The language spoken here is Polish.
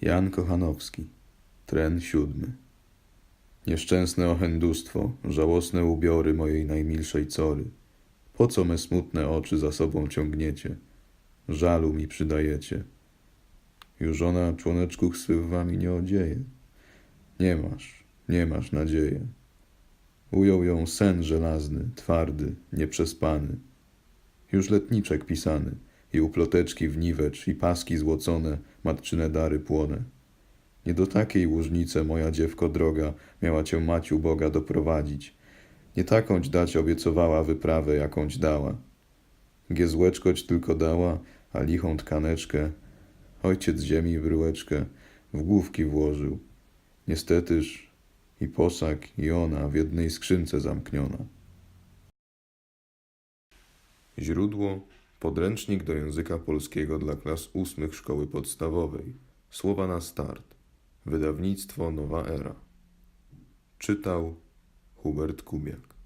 Jan Kochanowski, tren siódmy. Nieszczęsne ochendustwo, żałosne ubiory mojej najmilszej cory. Po co me smutne oczy za sobą ciągniecie? Żalu mi przydajecie. Już ona członeczków swych wami nie odzieje. Nie masz, nie masz nadzieję. Ujął ją sen żelazny, twardy, nieprzespany. Już letniczek pisany i uploteczki w niwecz i paski złocone matczyne dary płone. Nie do takiej łużnice, moja dziewko droga, miała cię Maciu Boga doprowadzić. Nie takąć dać obiecowała wyprawę, jakąś dała. Giezłeczkoć tylko dała, a lichą tkaneczkę ojciec ziemi bryłeczkę w główki włożył. Niestetyż i posag, i ona w jednej skrzynce zamkniona. Źródło Podręcznik do języka polskiego dla klas ósmych szkoły podstawowej. Słowa na start. Wydawnictwo Nowa Era. Czytał Hubert Kubiak.